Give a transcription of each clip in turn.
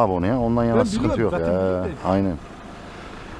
abi onu ya. Ondan yana Ben sıkıntı yok. zaten Ya, aynen.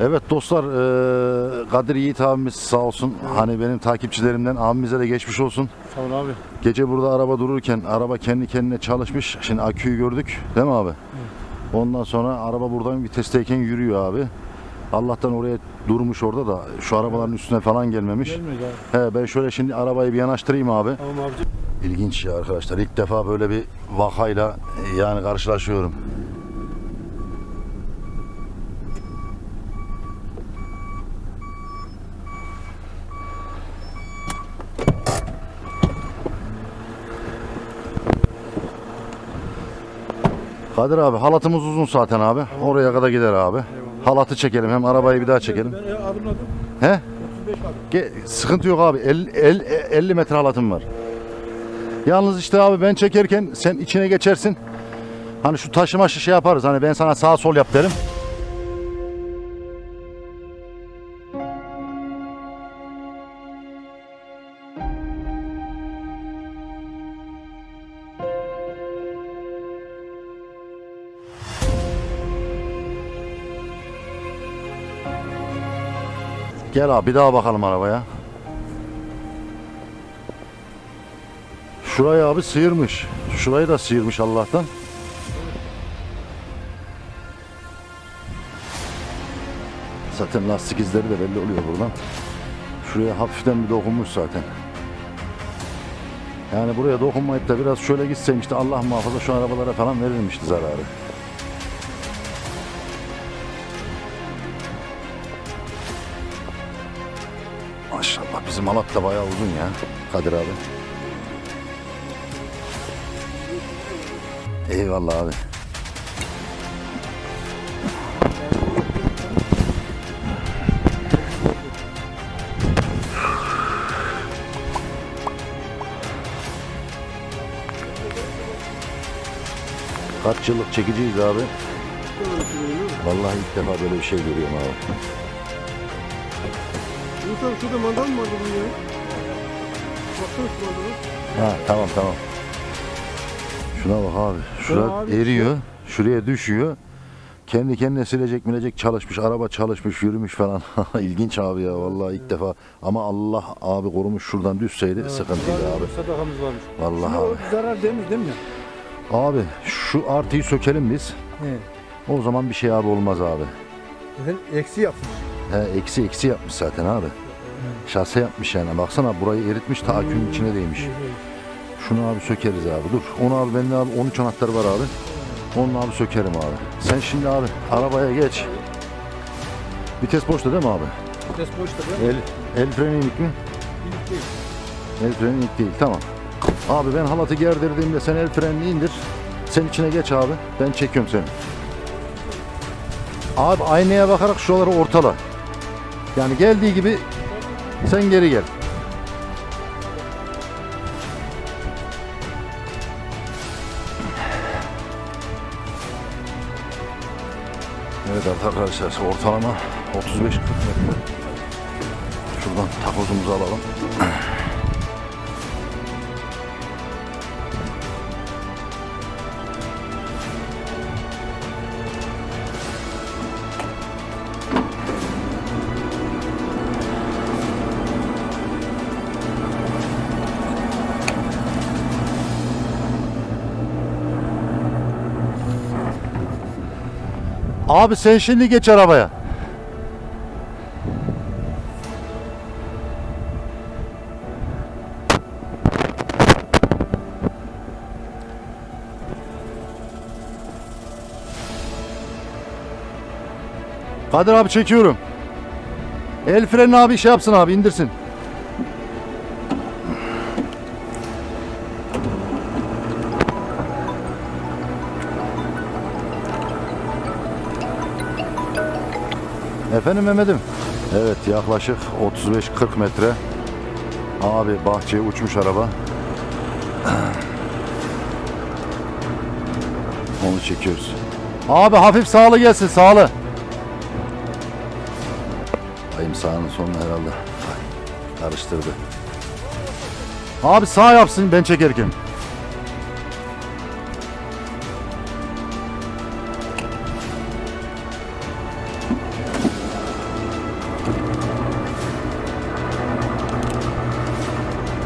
Evet dostlar eee Kadir Yiğit abimiz sağ olsun. Hani benim takipçilerimden abimize de geçmiş olsun. Sağ ol abi. Gece burada araba dururken araba kendi kendine çalışmış. Şimdi aküyü gördük değil mi abi? Ondan sonra araba buradan vitesteyken yürüyor abi. Allah'tan oraya durmuş orada da şu arabaların üstüne falan gelmemiş. Gelmedi abi. He ben şöyle şimdi arabayı bir yanaştırayım abi. Tamam abicim. İlginç ya arkadaşlar. İlk defa böyle bir vakayla e, yani karşılaşıyorum. Kadir abi halatımız uzun zaten abi. Oraya kadar gider abi. Halatı çekelim hem arabayı bir daha çekelim. Ben e, adım adım. He? 35 adım. Ge- sıkıntı yok abi. 50, 50, 50 metre halatım var. Yalnız işte abi ben çekerken sen içine geçersin. Hani şu taşıma şey yaparız. Hani ben sana sağ sol yap derim. Gel abi bir daha bakalım arabaya. Şurayı abi sıyırmış. Şurayı da sıyırmış Allah'tan. Zaten lastik izleri de belli oluyor buradan. Şuraya hafiften bir dokunmuş zaten. Yani buraya dokunmayıp da biraz şöyle gitsem işte Allah muhafaza şu arabalara falan verilmişti zararı. Halat da bayağı uzun ya Kadir abi. Eyvallah abi. Kaç yıllık çekiciyiz abi. Vallahi ilk defa böyle bir şey görüyorum abi. Abi şurada mandal mı vardı bunun ya? Baksana şu mandala. Ha tamam tamam. Şuna bak abi. Şura abi, eriyor. Şuraya düşüyor. Kendi kendine silecek milecek çalışmış. Araba çalışmış yürümüş falan. İlginç abi ya vallahi ilk defa. Ama Allah abi korumuş şuradan düşseydi sıkıntıydı abi. Sadakamız varmış. Vallahi Şuna abi. zarar demir değil mi? Abi şu artıyı sökelim biz. He. O zaman bir şey abi olmaz abi. Efendim eksi yapmış. He, eksi eksi yapmış zaten abi. Şase yapmış yani. Baksana burayı eritmiş ta akünün içine değmiş. Şunu abi sökeriz abi. Dur. Onu abi bende abi 13 anahtar var abi. Onu abi sökerim abi. Sen şimdi abi arabaya geç. Vites boşta değil mi abi? Vites boşta değil mi? El, el freni inik mi? İlk değil. El freni inik değil. Tamam. Abi ben halatı gerdirdiğimde sen el frenini indir. Sen içine geç abi. Ben çekiyorum seni. Abi aynaya bakarak şuraları ortala. Yani geldiği gibi sen geri gel. Evet arkadaşlar ortalama 35-40 metre. Şuradan takozumuzu alalım. Abi sen şimdi geç arabaya. Kadir abi çekiyorum. El freni abi şey yapsın abi indirsin. Efendim Mehmet'im. Evet yaklaşık 35-40 metre. Abi bahçeye uçmuş araba. Onu çekiyoruz. Abi hafif sağlı gelsin sağlı. Ayım sağının sonuna herhalde. Karıştırdı. Abi sağ yapsın ben çekerken.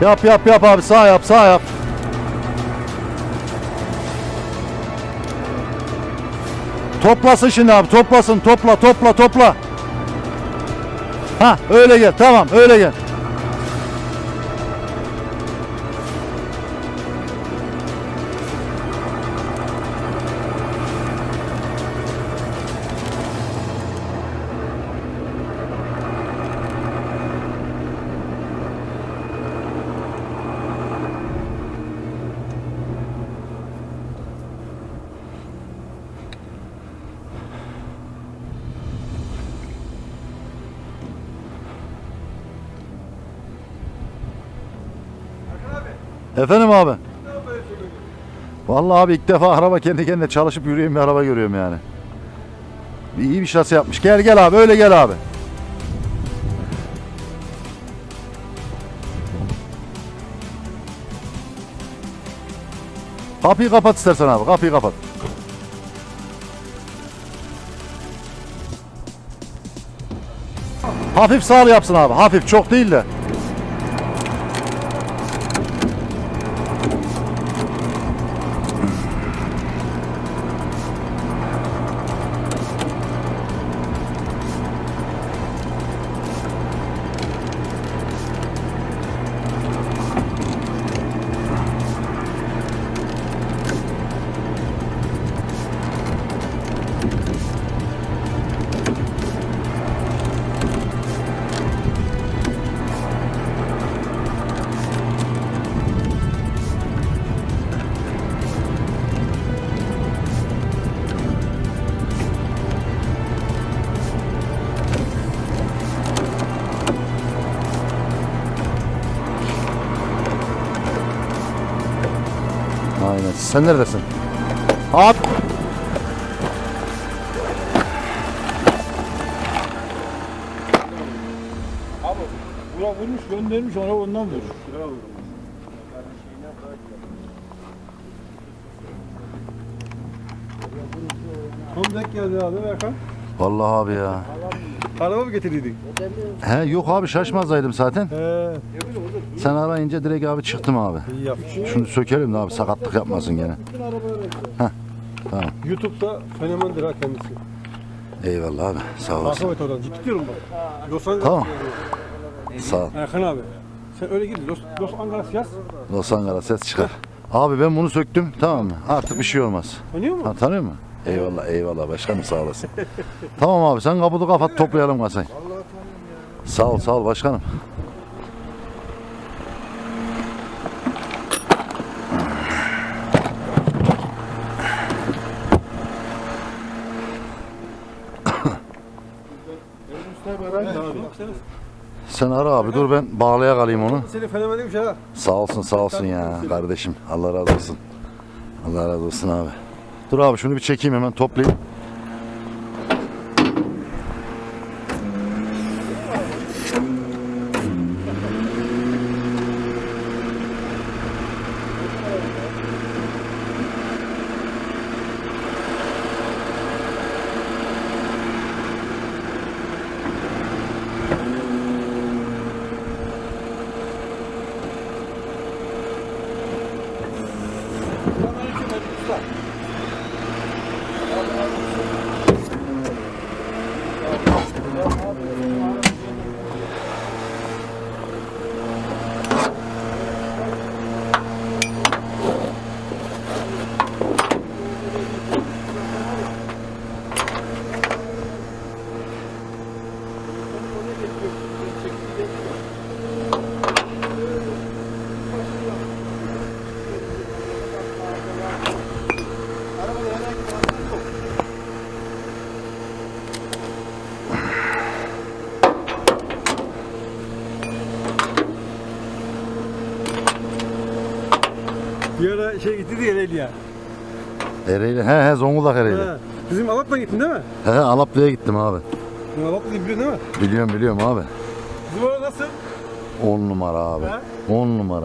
Yap yap yap abi sağ yap sağ yap. Toplasın şimdi abi toplasın topla topla topla. Ha öyle gel tamam öyle gel. Efendim abi. Vallahi abi ilk defa araba kendi kendine çalışıp yürüyen bir araba görüyorum yani. İyi bir şase yapmış. Gel gel abi öyle gel abi. Kapıyı kapat istersen abi. Kapıyı kapat. Hafif sağlı yapsın abi. Hafif çok değil de. Sen neredesin? Abi. Abi bura vurmuş göndermiş ona ondan vur. Tam denk geldi abi Erkan. Vallahi abi ya. Araba mı getirdin? He yok abi şaşmazdaydım zaten. He. Sen arayınca direkt abi çıktım abi. İyi. Şunu sökelim de abi sakatlık yapmasın gene. tamam. YouTube'da fenomendir ha kendisi. Eyvallah abi. Sağ olasın. Et oradan. Ciddi diyorum bak. Los Angeles. Tamam. Sağ ol. Erkan abi. Sen öyle gir. Los, Los Angeles yaz. Los Angeles ses çıkar. Abi ben bunu söktüm tamam mı? Artık bir şey olmaz. Tanıyor musun? Ha, tanıyor musun? Eyvallah eyvallah başkanım sağ olasın. tamam abi sen kaputu kapat toplayalım kasayı. Sağ ol sağ ol başkanım. Abi. Sen ara abi dur ben bağlaya kalayım onu. Seni fenomeniymiş ha. Sağ olsun sağ olsun ya kardeşim. Allah razı olsun. Allah razı olsun abi. Dur abi şunu bir çekeyim hemen toplayayım. Ara şey gitti diye Ereğli'ye. Ereğli. He he Zonguldak Ereğli. He. Bizim Alat'la gittin değil mi? He Alaplı'ya gittim abi. Alat'la biliyorsun değil mi? Biliyorum biliyorum abi. Bizim orada nasıl? 10 numara abi. He? 10 numara.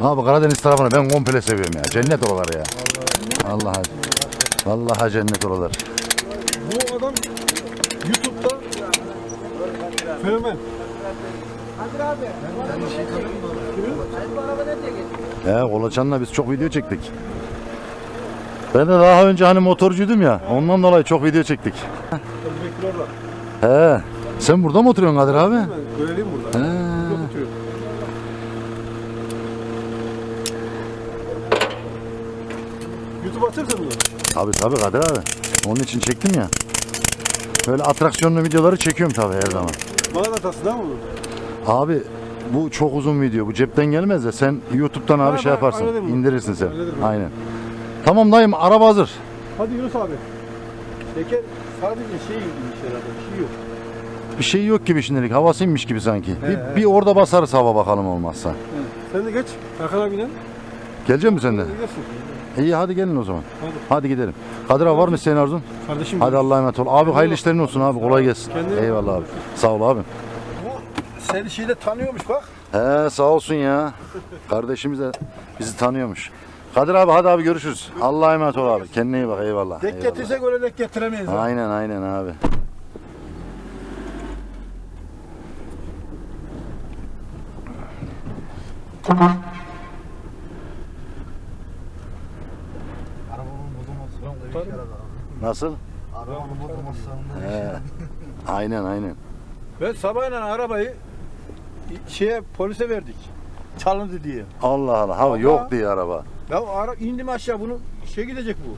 Abi Karadeniz tarafını ben komple seviyorum ya. Cennet oralar ya. Vallahi. Vallahi cennet oralar. Bu adam YouTube'da fenomen. He Kolaçan'la biz çok video çektik. Ben de daha önce hani motorcuydum ya. Ondan dolayı çok video çektik. Orada. He. Sen burada mı oturuyorsun Kadir abi? Görevliyim burada. He. Burada oturuyorum. YouTube atır mısın bunu? Tabii tabii Kadir abi. Onun için çektim ya. Böyle atraksiyonlu videoları çekiyorum tabii her zaman. Bana da değil mi bunu? Abi bu çok uzun video. Bu cepten gelmez de sen YouTube'dan abi şey yaparsın. anladım. indirirsin sen. Anladım. Aynen. Tamam dayım araba hazır. Hadi Yunus abi. Şeker sadece şey ilgiymiş herhalde. Bir şey yok. Bir şey yok gibi şimdilik. Havasıymış gibi sanki. He, bir, bir orada basarız hava bakalım olmazsa. Sen de geç. Hakan abine. Gelecek misin sen de? Gidersin. İyi hadi gelin o zaman. Hadi. Hadi gidelim. Kadir abi var mı senin arzun? Kardeşim. Hadi Allah'a emanet ol. Abi hayırlı işlerin olsun abi. Kolay gelsin. Kendine- Eyvallah abi. Sağ ol abi. Seni şeyde tanıyormuş bak. He sağ olsun ya. Kardeşimiz de bizi tanıyormuş. Kadir abi hadi abi görüşürüz. Allah'a emanet ol abi. Kendine iyi bak eyvallah. Dek eyvallah. getirsek öyle dek getiremeyiz. ha. Aynen aynen abi. Arabanın bozulması sonunda bir işe yaradı abi. Nasıl? Arabanın bozulması sonunda bir işe He. yaradı. Aynen aynen. Ben sabahla arabayı şeye polise verdik. Çalındı diye. Allah Allah. Hava Ama- yok diye araba. Ya ara indim aşağı bunu şey gidecek bu.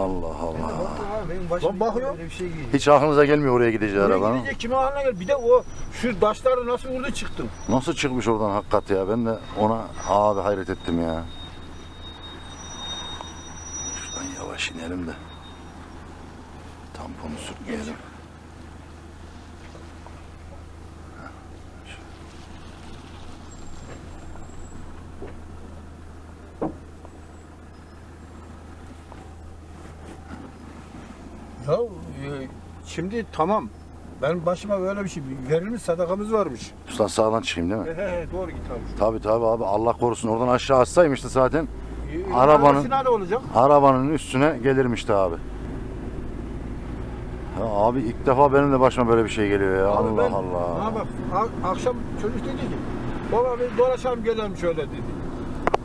Allah Allah. Benim başıma Lan bakıyor. böyle bir şey geliyor. Hiç aklınıza gelmiyor oraya gideceği Buraya arabanın. gidecek kime haline gel. Bir de o şu taşları nasıl vurdu çıktım. Nasıl çıkmış oradan hakikat ya? Ben de ona abi hayret ettim ya. Şuradan yavaş inelim de. Tamponu sürtmeyelim. Ya e, şimdi tamam. Ben başıma böyle bir şey verilmiş sadakamız varmış. Ulan sağdan çıkayım değil mi? He he doğru git abi. Tabi tabi abi Allah korusun oradan aşağı atsaymıştı zaten E, Arabanın- olacak. arabanın üstüne gelirmişti abi. Ya abi ilk defa benim de başıma böyle bir şey geliyor ya. Abi Allah ben- Allah. Ha bak a- akşam çocuk dedi ki baba bir dolaşalım gelelim şöyle dedi.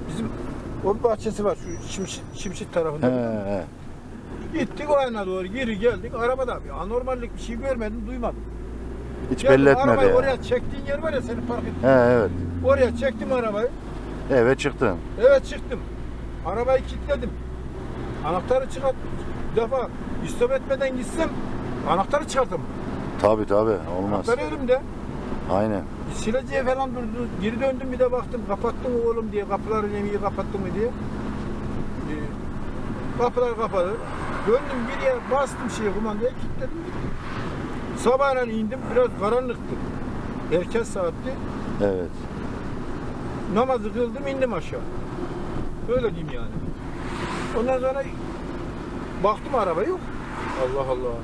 Bizim o bahçesi var şu Şimşit, Şimşit tarafında. He, he. Gittik o yana doğru geri geldik. Arabada bir anormallik bir şey görmedim duymadım. Hiç Geldim, belli etmedi arabayı ya. oraya çektiğin yer var ya seni park ettin. He evet. Oraya çektim arabayı. Evet çıktım. Evet çıktım. Arabayı kilitledim. Anahtarı çıkart. Bir defa istop etmeden gitsem anahtarı çıkarttım. Tabi tabi olmaz. Anahtar elimde. Aynen. Sileceğe falan durdu. Geri döndüm bir de baktım kapattın mı oğlum diye kapıları yemeği kapattın mı diye. Kapılar kapalı. Döndüm bir yer bastım şeye kumandaya kilitledim. Sabahleyin indim biraz karanlıktı. Erken saatti. Evet. Namazı kıldım indim aşağı. Öyle diyeyim yani. Ondan sonra baktım araba yok. Allah Allah.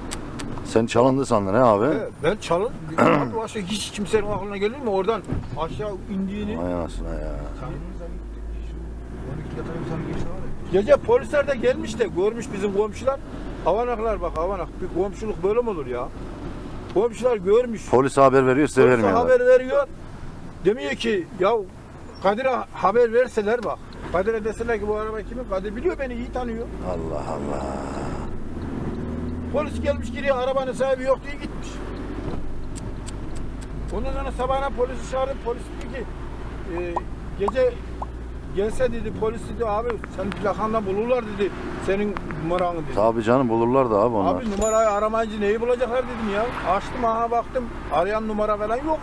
Sen çalındı sandın he abi? Evet, ben çalın. Başka hiç kimsenin aklına gelir mi oradan aşağı indiğini? Vay anasına ya. Kendimize gittik. Şu 12 yatağı bir Gece polisler de gelmiş de görmüş bizim komşular. Avanaklar bak avanak. Bir komşuluk böyle mi olur ya? Komşular görmüş. Polis haber veriyor size Polise vermiyorlar. haber veriyor. Demiyor ki ya Kadir'e haber verseler bak. Kadir'e deseler ki bu araba kimin? Kadir biliyor beni iyi tanıyor. Allah Allah. Polis gelmiş giriyor arabanın sahibi yok diye gitmiş. Ondan sonra sabahına polisi çağırıp polis dedi ki e, gece gelse dedi polis dedi abi senin plakandan bulurlar dedi senin numaranı dedi. Tabi canım bulurlar da abi onlar. Abi numarayı aramayınca neyi bulacaklar dedim ya. Açtım aha baktım arayan numara falan yok.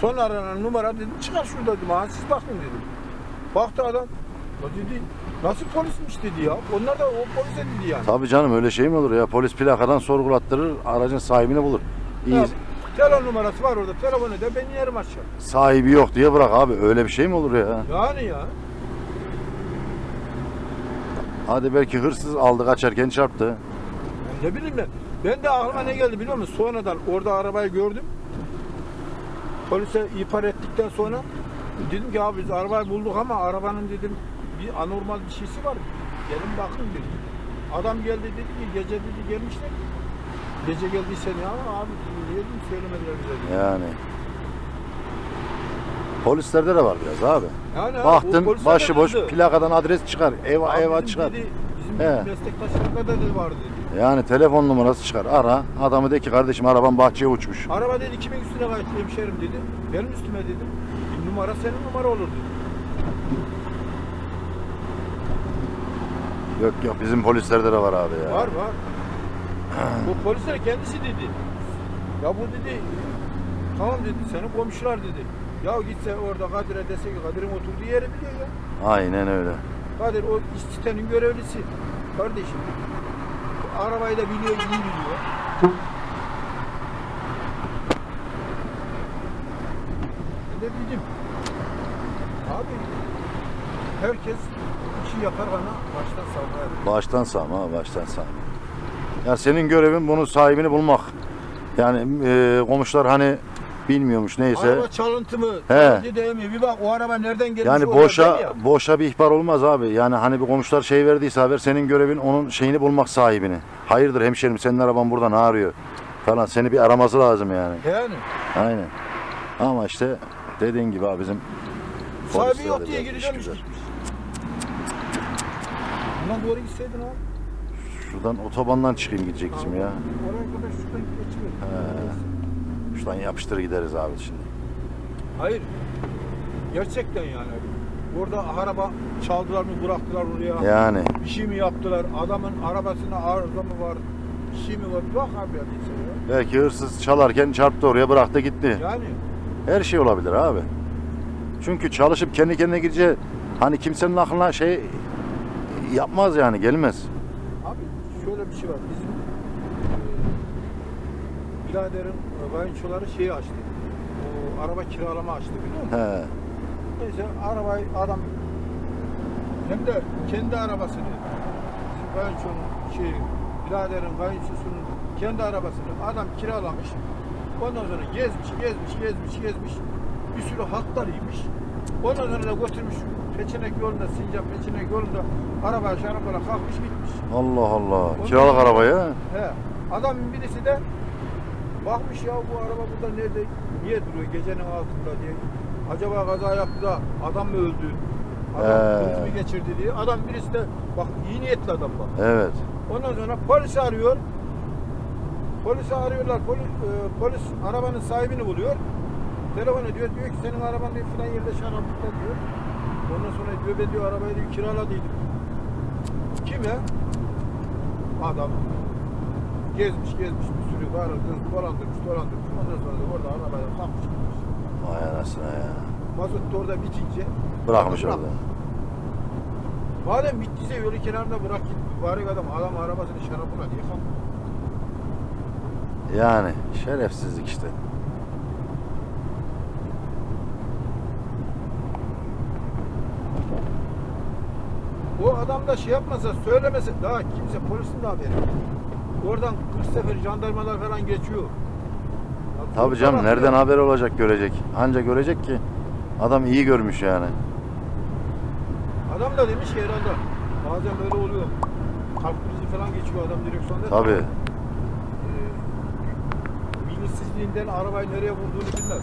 Son aranan numara dedim çıkar şurada dedim aha siz bakın dedim. Baktı adam dedi nasıl polismiş dedi ya. Onlar da o polise dedi yani. Tabi canım öyle şey mi olur ya? Polis plakadan sorgulattırır, aracın sahibini bulur. İyi. Ya, telefon numarası var orada. Telefonu da ben yerim aşağı. Sahibi yok diye bırak abi. Öyle bir şey mi olur ya? Yani ya. Hadi belki hırsız aldı kaçarken çarptı. Ne bileyim ben. Ben de aklıma ne geldi biliyor musun? Sonradan orada arabayı gördüm. Polise ihbar ettikten sonra dedim ki abi biz arabayı bulduk ama arabanın dedim bir anormal bir şeysi var. Gelin bakın dedim. Adam geldi dedi ki gece dedi gelmişler. Gece geldiysen ya abi niye bunu söylemediler bize diye. Yani. Polislerde de var biraz abi. Yani abi, Baktın polisler de başıboş vardı. plakadan adres çıkar. Eva Abi eva bizim çıkar. Dedi, bizim He. meslektaşlarında da dedi vardı dedi. Yani telefon numarası çıkar. Ara. Adamı de ki kardeşim araban bahçeye uçmuş. Araba dedi kimin üstüne kayıtlı hemşerim dedi. Benim üstüme dedi. Bir numara senin numara olur dedi. Yok yok bizim polislerde de var abi ya. Var var. Bu polisler kendisi dedi. Ya bu dedi tamam dedi senin komşular dedi. Ya gitse orada Kadir'e dese ki Kadir'in oturduğu yeri biliyor ya. Aynen öyle. Kadir o iş sitenin görevlisi. Kardeşim. Bu arabayı da biliyor, iyi biliyor. Ben de bildim. Abi herkes işi yapar ama baştan savmaya. Baştan sağma ha, baştan sağma. Ya senin görevin bunun sahibini bulmak. Yani e, komşular hani bilmiyormuş neyse. Araba çalıntı mı? He. Çalıntı değil mi? Bir bak o araba nereden gelmiş? Yani boşa boşa bir ihbar olmaz abi. Yani hani bir komşular şey verdiyse haber senin görevin onun şeyini bulmak sahibini. Hayırdır hemşerim senin araban burada ne arıyor falan seni bir araması lazım yani. Yani. Aynen. Ama işte dediğin gibi abi bizim Sahibi yok diye gitmiş. Bundan doğru gitseydin abi. Şuradan otobandan çıkayım gidecek bizim ya. Oraya kadar şuradan geçiyor. Şuradan yapıştır gideriz abi şimdi. Hayır. Gerçekten yani. Orada araba çaldılar mı bıraktılar oraya. Yani Bir şey mi yaptılar? Adamın arabasına arıza mı var? Bir şey mi var? Bak abi ya belki hırsız çalarken çarptı oraya bıraktı gitti. Yani Her şey olabilir abi. Çünkü çalışıp kendi kendine gideceği hani kimsenin aklına şey yapmaz yani gelmez. abi şöyle bir şey var. Bizim e, biraderin kayınçoları şeyi açtı. O araba kiralama açtı biliyor musun? He. Neyse arabayı adam hem de kendi arabasını kayınçonun şey biraderin kayınçosunun kendi arabasını adam kiralamış. Ondan sonra gezmiş, gezmiş, gezmiş, gezmiş. Bir sürü hatlarıymış. Ondan sonra da götürmüş Peçenek yolunda, Sincan Peçenek yolunda araba şarabola kalkmış gitmiş. Allah Allah. Kiralık arabaya. He. Adamın birisi de bakmış ya bu araba burada nerede, niye duruyor gecenin altında diye. Acaba kaza yaptı da adam mı öldü? Adam kriz mi geçirdi diye. Adam birisi de bak iyi niyetli adam bak. Evet. Ondan sonra polis arıyor. Polisi arıyorlar. Polis, e, polis arabanın sahibini buluyor. Telefon ediyor. Diyor ki senin araban diyor filan yerde şaraplıkta diyor. Ondan sonra diyor ben diyor arabayı diyor, kiraladıydım. Kime? Adam gezmiş gezmiş bir sürü var kız dolandırmış dolandırmış. Ondan sonra da orada arabaya kalkmış gitmiş. Vay anasına ya. Mazot da orada bitince Bırakmış Bırak. orada. Madem bittiyse yolu kenarında bırak git. Mübarek adam adam arabasını şarapına diye kalkmış. Yani şerefsizlik işte. O adam da şey yapmasa, söylemese daha kimse polisin de haberi yok. Oradan 40 sefer jandarmalar falan geçiyor. Ya Tabii canım bak nereden ya. haber olacak görecek. Anca görecek ki adam iyi görmüş yani. Adam da demiş ki herhalde bazen böyle oluyor. Kalp krizi falan geçiyor adam direksiyonda. Tabii. Ee, bilinçsizliğinden arabayı nereye vurduğunu bilmez.